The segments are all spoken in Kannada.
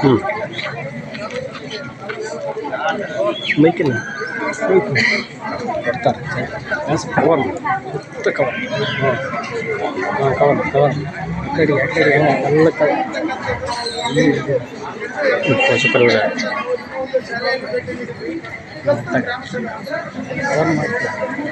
ಹ್ಞೂ ಮೈಕಿನ ಬರ್ತಾರೆ. ಕವರ್ ಮತ್ತೆ ಕವರ್ ಹಾಂ ಕವರ್ ಕವರ್ ಕವರ್ ಮಾಡ್ತಾರೆ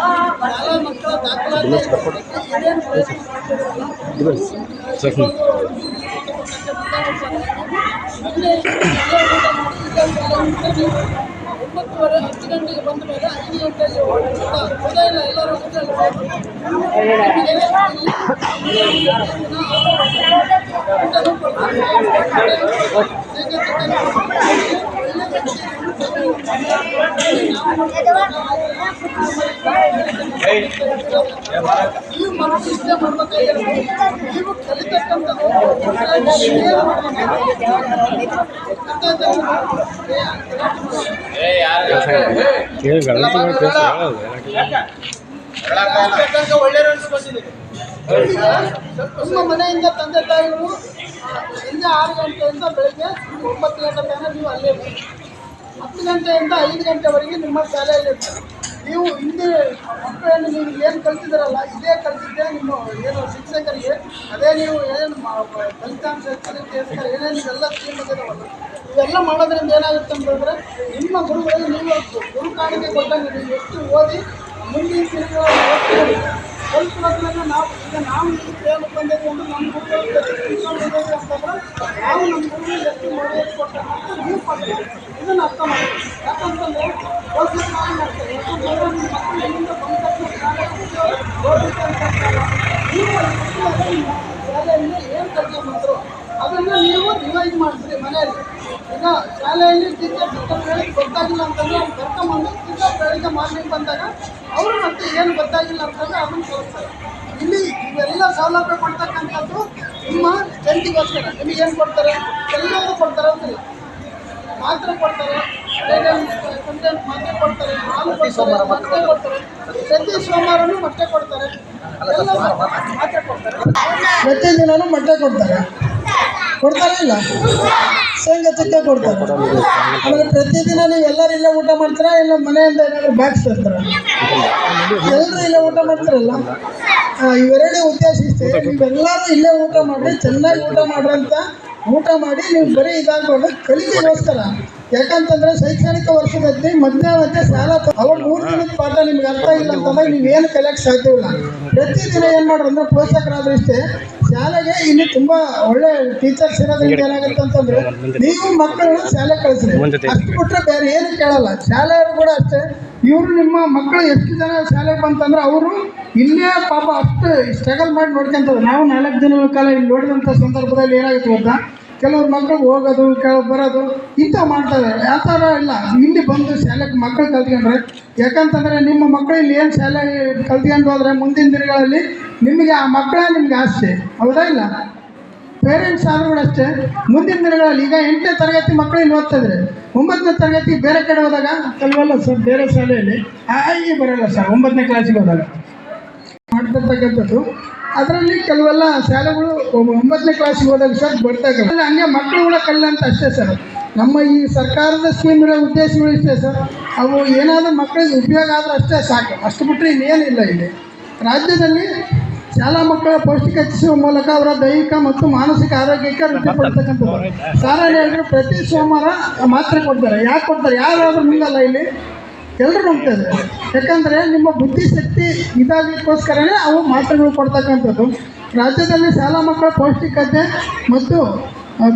ಶಾಲಾ ಮಕ್ಕಳ ದಾಖಲಾತಿ ಇದು ಸರಿ ಒಂಬತ್ತುವರೆ ಹತ್ತು ಗಂಟೆಗೆ ಬಂದ ಮೇಲೆ ಐದು ಗಂಟೆಗೆ ಹೋದ ಇಲ್ಲ ಎಲ್ಲರೂ ನೀವು ಮನಸ್ಸು ಇಷ್ಟ ಮಾಡ್ಬೇಕಾಗಿರೋದು ನೀವು ಕಲಿತಕ್ಕಂಥದ್ದು ಏನು ಏನು ಗಣಪತಿ ಮಾಡಿ ಕೆಲಸ ತನಕ ಒಳ್ಳೆ ರನ್ಸ್ ಬಂದಿದೆ ನಿಮ್ಮ ಮನೆಯಿಂದ ತಂದೆ ತಾಯಿಗಳು ಸಂಜೆ ಆರು ಗಂಟೆಯಿಂದ ಬೆಳಗ್ಗೆ ಒಂಬತ್ತು ಗಂಟೆ ತನಕ ನೀವು ಅಲ್ಲೇ ಹತ್ತು ಗಂಟೆಯಿಂದ ಐದು ಗಂಟೆವರೆಗೆ ನಿಮ್ಮ ಶಾಲೆಯಲ್ಲಿ ಇರ್ತಾರೆ ನೀವು ಹಿಂದೆ ಮಕ್ಕಳನ್ನು ನೀವು ಏನು ಕಲ್ತಿದ್ದೀರಲ್ಲ, ಇದೇ ಕಲ್ತಿದ್ದೆ ನಿಮ್ಮ ಏನು ಶಿಕ್ಷಕರಿಗೆ, ಅದೇ ನೀವು ಏನು ಫಲಿತಾಂಶ ಹೆಚ್ಚಿಸೋದಕ್ಕೋಸ್ಕರ ಏನೇನು ಇವೆಲ್ಲ ಸ್ಕೀಮ್ ಇವೆಲ್ಲ ಮಾಡೋದ್ರಿಂದ ಏನಾಗುತ್ತೆ ಅಂತಂದರೆ ನಿಮ್ಮ ಗುರುಗಳಿಗೆ ನೀವು ಗುರು ಕಾಣಿಕೆ ಕೊಟ್ಟಂಗೆ ನೀವು ಎಷ್ಟು ಓದಿ, ಮುಂದಿನ ತಿಂಗಳು ಹೊತ್ತಿನಾಗ ನಾವು ಈಗ ನಾವು ಇಲ್ಲಿ ನಮ್ಮ ಗುರುಗಳು ತಿಳ್ಕೊಂಡಿದ್ದೀವಿ ಅಂತಂದ್ರೆ ನಾವು ನಮ್ಮ ಎಷ್ಟು ಅಂತ ನೀವು ಇದನ್ನು ಅರ್ಥ ಮಾಡಿ ಯಾಕಂತಂದ್ರೆ ಹೋಗ್ಲಿಕ್ಕೆ ನಾವು ಮಾಡ್ತೇವೆ ಯಾಕಂತಂದ್ರೆ ನಿಮ್ಮ ಮಕ್ಕಳು ಎಲ್ಲಿಂದ ಬಂದ ಏನು ಕಲ್ತ್ಕೊಂಡ್ಬಂದ್ರು ಅದನ್ನು ನೀವು ರಿವೈಸ್ ಮಾಡಿಸ್ರಿ ಮನೆಯಲ್ಲಿ. ಈಗ ಶಾಲೆಯಲ್ಲಿ ಟೀಚರ್ ಟೀಚರ್ ಗೊತ್ತಾಗಿಲ್ಲ ಅಂತಂದ್ರೆ ಅವ್ನು ಕರ್ಕೊಂಬಂದು ಟೀಚರ್ ಬೆಳಿಗ್ಗೆ ಮಾರ್ನಿಂಗ್ ಬಂದಾಗ ಅವರು ಮತ್ತೆ ಏನು ಗೊತ್ತಾಗಿಲ್ಲ ಅಂತಂದ್ರೆ ಅದನ್ನು ಕಲಿಸ್ತಾರೆ ಇಲ್ಲಿ ಇವೆಲ್ಲ ಸೌಲಭ್ಯ ಕೊಡ್ತಕ್ಕಂಥದ್ದು ನಿಮ್ಮ ಜಂಟಿಗೋಸ್ಕರ. ನಿಮಗೆ ಏನು ಕೊಡ್ತಾರೆ? ಎಲ್ಲರೂ ಕೊಡ್ತಾರೆ ಅಂತಿಲ್ಲ. ಮಾತ್ರೆ ಕೊಡ್ತಾರೆ. ಕಂಟೆಂಟ್ ಮಾತ್ರೆ ಕೊಡ್ತಾರೆ. ಹಾಲು ಕೊಡ್ತಾರೆ ಮತ್ತೆ ಕೊಡ್ತಾರೆ. ಪ್ರತಿ ಸೋಮವಾರನೂ ಮೊಟ್ಟೆ ಕೊಡ್ತಾರೆ. ಮಾತ್ರೆ. ಕೊಡ್ತಾರೆ. ಪ್ರತಿದಿನನೂ ಮೊಟ್ಟೆ ಕೊಡ್ತಾರೆ. ಕೊಡ್ತಾರೆ ಇಲ್ಲ ಸಂಗತಕ್ಕೆ ಕೊಡ್ತಾರೆ. ಆಮೇಲೆ ಪ್ರತಿದಿನ ನೀವು ಎಲ್ಲರೂ ಇಲ್ಲೇ ಊಟ ಮಾಡ್ತೀರಾ? ಇಲ್ಲ ಮನೆಯಿಂದ ಏನಾದರೂ ಬ್ಯಾಗ್ಸ್ ತರ್ತೀರಾ ಎಲ್ಲರೂ ಇಲ್ಲೇ ಊಟ ಮಾಡ್ತಾರಲ್ಲ? ಇವೆರಡೇ ಉದ್ದೇಶ ಇಷ್ಟೇ. ನೀವೆಲ್ಲರೂ ಇಲ್ಲೇ ಊಟ ಮಾಡಿ ಚೆನ್ನಾಗಿ ಊಟ ಮಾಡ್ರಂತ ಊಟ ಮಾಡಿ ನೀವು ಬರೀ ಇದಾಗಬಾರ್ದು ಕಲಿಕೆಗೋಸ್ಕರ ಯಾಕಂತಂದ್ರೆ ಶೈಕ್ಷಣಿಕ ವರ್ಷದಲ್ಲಿ ಮಧ್ಯಾಹ್ನ ಮತ್ತೆ ಸಾಲ ಅವಾಗ ಮೂರು ದಿನದ ಪಾಠ ನಿಮ್ಗೆ ಅರ್ಥ ಇಲ್ಲ ಅಂತಂದಾಗ ನೀವೇನು ಕಲಿಯಕ್ಕೆ ಸಾಧ್ಯವಿಲ್ಲ ಪ್ರತಿದಿನ ಏನು ಮಾಡ್ರು ಅಂದ್ರೆ ಪೋಷಕರಾದ್ರೂ ಇಷ್ಟೇ ಶಾಲೆಗೆ ಇನ್ನು ತುಂಬಾ ಒಳ್ಳೆ ಟೀಚರ್ಸ್ ಇರೋದ್ರಿಂದ ಏನಾಗುತ್ತೆ ಅಂತಂದ್ರೆ ನೀವು ಮಕ್ಕಳನ್ನ ಶಾಲೆ ಕಳಿಸಿದ್ರೆ ಅಷ್ಟು ಬಿಟ್ರೆ ಬೇರೆ ಏನು ಕೇಳಲ್ಲ. ಶಾಲೆಯವರು ಕೂಡ ಅಷ್ಟೇ. ಇವರು ನಿಮ್ಮ ಮಕ್ಕಳು ಎಷ್ಟು ಜನ ಶಾಲೆಗೆ ಬಂತಂದ್ರೆ ಅವರು ಇಲ್ಲೇ ಪಾಪ ಅಷ್ಟು ಸ್ಟ್ರಗಲ್ ಮಾಡಿ ನೋಡ್ಕೊಂತಾರೆ ನಾವು ನಾಲ್ಕು ದಿನಗಳ ಕಾಲ ಇಲ್ಲಿ ನೋಡಿದಂಥ ಸಂದರ್ಭದಲ್ಲಿ ಏನಾಗುತ್ತೆ ಗೊತ್ತಾ? ಕೆಲವ್ರು ಮಕ್ಕಳು ಹೋಗೋದು ಕೆಲವು ಬರೋದು, ಇಂಥ ಮಾಡ್ತಾರೆ. ಆ ಥರ ಇಲ್ಲ. ಇಲ್ಲಿ ಬಂದು ಶಾಲೆಗೆ ಮಕ್ಕಳು ಕಲ್ತ್ಕೊಂಡ್ರೆ, ಯಾಕಂತಂದರೆ ನಿಮ್ಮ ಮಕ್ಕಳು ಇಲ್ಲಿ ಏನು ಶಾಲೆ ಕಲ್ತ್ಕೊಂಡು ಹೋದ್ರೆ ಮುಂದಿನ ದಿನಗಳಲ್ಲಿ ನಿಮಗೆ ಆ ಮಕ್ಕಳೇ ನಿಮ್ಗೆ ಆಸೆ. ಹೌದಾ ಇಲ್ಲ? ಪೇರೆಂಟ್ಸ್ ಆದರೂ ಅಷ್ಟೇ. ಮುಂದಿನ ದಿನಗಳಲ್ಲಿ ಈಗ ಎಂಟನೇ ತರಗತಿ ಮಕ್ಕಳು ಇಲ್ಲಿ ಓದ್ತಿದ್ರೆ, ಒಂಬತ್ತನೇ ತರಗತಿ ಬೇರೆ ಕಡೆ ಹೋದಾಗ ಕಲ್ವಲ್ಲ ಸರ್, ಬೇರೆ ಶಾಲೆಯಲ್ಲಿ ಈ ಬರೋಲ್ಲ ಸರ್, ಒಂಬತ್ತನೇ ಕ್ಲಾಸಿಗೆ ಹೋದಾಗ. ಮಾಡ್ತಿರ್ತಕ್ಕಂಥದ್ದು. ಅದರಲ್ಲಿ ಕೆಲವೆಲ್ಲ ಶಾಲೆಗಳು ಒಂಬತ್ತನೇ ಕ್ಲಾಸಿಗೆ ಹೋದಾಗ ಸರ್ ಬರ್ತಾಗಲ್ಲ ಹಂಗೆ ಮಕ್ಕಳು ಕೂಡ ಅಂತ ಅಷ್ಟೇ ಸರ್. ನಮ್ಮ ಈ ಸರ್ಕಾರದ ಸ್ಕೀಮ್ ಇರೋ ಉದ್ದೇಶಗಳು ಇಷ್ಟೇ ಸರ್. ಅವು ಏನಾದರೂ ಮಕ್ಕಳಿಗೆ ಉಪಯೋಗ ಆದರೆ ಅಷ್ಟೇ ಸಾಕು. ಅಷ್ಟು ಬಿಟ್ಟರೆ ಇನ್ನೇನಿಲ್ಲ ಇಲ್ಲಿ. ರಾಜ್ಯದಲ್ಲಿ ಶಾಲಾ ಮಕ್ಕಳ ಪೌಷ್ಟಿಕ ಹೆಚ್ಚಿಸುವ ಮೂಲಕ ಅವರ ದೈಹಿಕ ಮತ್ತು ಮಾನಸಿಕ ಆರೋಗ್ಯಕ್ಕೆ ವೃದ್ಧಿಪಡಿಸ್ತಕ್ಕಂಥದ್ದು ಸಾರ ಹೇಳಿದ್ರೆ ಪ್ರತಿ ಸೋಮವಾರ ಮಾತ್ರೆ ಕೊಡ್ತಾರೆ. ಯಾಕೆ ಕೊಡ್ತಾರೆ? ಯಾರಾದರೂ ನಿಲ್ಲಲ್ಲ ಇಲ್ಲಿ? ಎಲ್ಲರೂ ನಂಬ್ತಾರೆ ಯಾಕಂದರೆ ನಿಮ್ಮ ಬುದ್ಧಿಶಕ್ತಿ ಇದಾಗಲಿಕ್ಕೋಸ್ಕರನೇ ಅವು ಮಾತ್ರೆಗಳು ಕೊಡ್ತಕ್ಕಂಥದ್ದು. ರಾಜ್ಯದಲ್ಲಿ ಶಾಲಾ ಮಕ್ಕಳ ಪೌಷ್ಟಿಕತೆ ಮತ್ತು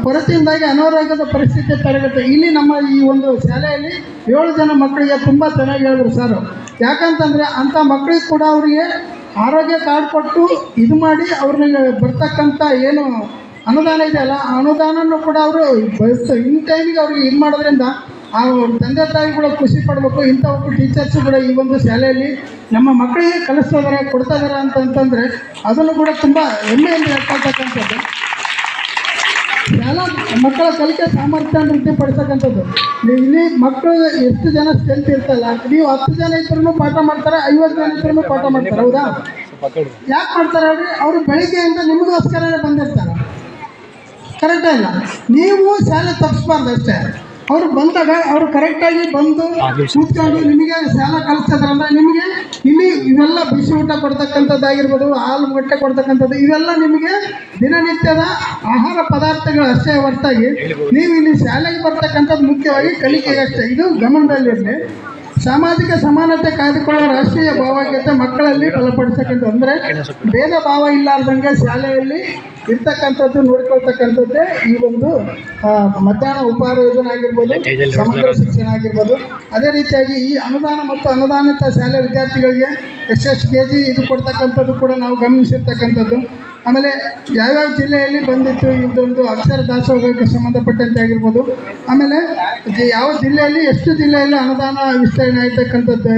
ಕೊರತೆಯಿಂದಾಗಿ ಅನಾರೋಗ್ಯದ ಪರಿಸ್ಥಿತಿ ತರಗುತ್ತೆ ಇಲ್ಲಿ ನಮ್ಮ ಈ ಒಂದು ಶಾಲೆಯಲ್ಲಿ ಏಳು ಜನ ಮಕ್ಕಳಿಗೆ ತುಂಬ ಚೆನ್ನಾಗಿ ಹೇಳಿದ್ರು ಸರ್. ಯಾಕಂತಂದರೆ ಅಂಥ ಮಕ್ಕಳಿಗೆ ಕೂಡ ಅವರಿಗೆ ಆರೋಗ್ಯ ಕಾರ್ಡ್ ಕೊಟ್ಟು ಇದು ಮಾಡಿ ಅವ್ರಿಗೆ ಬರ್ತಕ್ಕಂಥ ಏನು ಅನುದಾನ ಇದೆಯಲ್ಲ, ಆ ಅನುದಾನನೂ ಕೂಡ ಅವರು ಇನ್ ಟೈಮಿಗೆ ಅವ್ರಿಗೆ ಇದು ಮಾಡೋದ್ರಿಂದ ಆ ತಂದೆ ತಾಯಿಗಳು ಖುಷಿ ಪಡಬೇಕು ಇಂಥ ಒಬ್ಬ ಟೀಚರ್ಸ್ ಕೂಡ ಈ ಒಂದು ಶಾಲೆಯಲ್ಲಿ ನಮ್ಮ ಮಕ್ಕಳಿಗೆ ಕಲಿಸ್ತಾ ಇದ್ದಾರೆ ಕೊಡ್ತಾ ಇದ್ದಾರೆ ಅಂತಂತಂದರೆ ಅದನ್ನು ಕೂಡ ತುಂಬ ಹೆಮ್ಮೆಯಿಂದ ಹೇಳ್ಕೊಳ್ತಕ್ಕಂಥದ್ದು. ಶಾಲಾ ಮಕ್ಕಳ ಕಲಿಕೆ ಸಾಮರ್ಥ್ಯ ವೃದ್ಧಿಪಡಿಸ್ತಕ್ಕಂಥದ್ದು ನೀವು ಇಲ್ಲಿ ಮಕ್ಕಳು ಎಷ್ಟು ಜನ ಸ್ಟ್ರೆಂತ್ ಇರ್ತಲ್ಲ ನೀವು ಹತ್ತು ಜನ ಇದ್ರೂ ಪಾಠ ಮಾಡ್ತಾರೆ, ಐವತ್ತು ಜನ ಇದ್ರೂ ಪಾಠ ಮಾಡ್ತಾರೆ, ಹೌದಾ? ಯಾಕೆ ಮಾಡ್ತಾರೆ ಅವ್ರಿ ಅವರು ಬೆಳಿಗ್ಗೆಯಿಂದ ನಿಮಗೋಸ್ಕರನೇ ಬಂದಿರ್ತಾರೆ. ಕರೆಕ್ಟೇ ಇಲ್ಲ ನೀವು ಶಾಲೆ ತಪ್ಪಿಸ್ಬಾರ್ದು ಅಷ್ಟೇ. ಅವ್ರು ಬಂದಾಗ ಅವರು ಕರೆಕ್ಟಾಗಿ ಬಂದು ಕೂತ್ಕೊಂಡು ನಿಮಗೆ ಸಾಲ ಕಲಿಸ್ತಿದ್ರಂದ್ರೆ ನಿಮಗೆ ಇಲ್ಲಿ ಇವೆಲ್ಲ ಬಿಸಿ ಊಟ ಕೊಡ್ತಕ್ಕಂಥದ್ದಾಗಿರ್ಬೋದು ಹಾಲು ಮೊಟ್ಟೆ ಕೊಡ್ತಕ್ಕಂಥದ್ದು ಇವೆಲ್ಲ ನಿಮಗೆ ದಿನನಿತ್ಯದ ಆಹಾರ ಪದಾರ್ಥಗಳು ಅಷ್ಟೇ ಹೊರತಾಗಿ ನೀವು ಇಲ್ಲಿ ಶಾಲೆಗೆ ಬರ್ತಕ್ಕಂಥದ್ದು ಮುಖ್ಯವಾಗಿ ಕಲಿಕೆಗೆ ಅಷ್ಟೇ ಇದು ಗಮನದಲ್ಲಿರಲಿ. ಸಾಮಾಜಿಕ ಸಮಾನತೆ ಕಾಯ್ದುಕೊಳ್ಳುವ ರಾಷ್ಟ್ರೀಯ ಭಾವೈಕ್ಯತೆ ಮಕ್ಕಳಲ್ಲಿ ಬಲಪಡಿಸ್ತಕ್ಕಂಥದ್ದು ಅಂದರೆ ಭೇದ ಭಾವ ಇಲ್ಲಾರ್ದಂಗೆ ಶಾಲೆಯಲ್ಲಿ ಇರ್ತಕ್ಕಂಥದ್ದು, ನೋಡ್ಕೊಳ್ತಕ್ಕಂಥದ್ದೇ ಈ ಒಂದು ಮಧ್ಯಾಹ್ನ ಉಪಹಾರ ಯೋಜನೆ ಆಗಿರ್ಬೋದು, ಸಮಗ್ರ ಶಿಕ್ಷಣ ಆಗಿರ್ಬೋದು. ಅದೇ ರೀತಿಯಾಗಿ ಈ ಅನುದಾನ ಮತ್ತು ಅನುದಾನಿತ ಶಾಲೆ ವಿದ್ಯಾರ್ಥಿಗಳಿಗೆ ಎಷ್ಟೆಷ್ಟು ಕೆ ಜಿ ಇದು ಕೊಡ್ತಕ್ಕಂಥದ್ದು ಕೂಡ ನಾವು ಗಮನಿಸಿರ್ತಕ್ಕಂಥದ್ದು. ಆಮೇಲೆ ಯಾವ್ಯಾವ ಜಿಲ್ಲೆಯಲ್ಲಿ ಬಂದಿತ್ತು ಇದೊಂದು ಅಕ್ಷರ ದಾಸೋಹಕ್ಕೆ ಸಂಬಂಧಪಟ್ಟಂತೆ ಆಗಿರ್ಬೋದು. ಆಮೇಲೆ ಯಾವ ಜಿಲ್ಲೆಯಲ್ಲಿ ಎಷ್ಟು ಜಿಲ್ಲೆಯಲ್ಲಿ ಅನುದಾನ ವಿಸ್ತರಣೆ ಆಯ್ತಕ್ಕಂಥದ್ದು?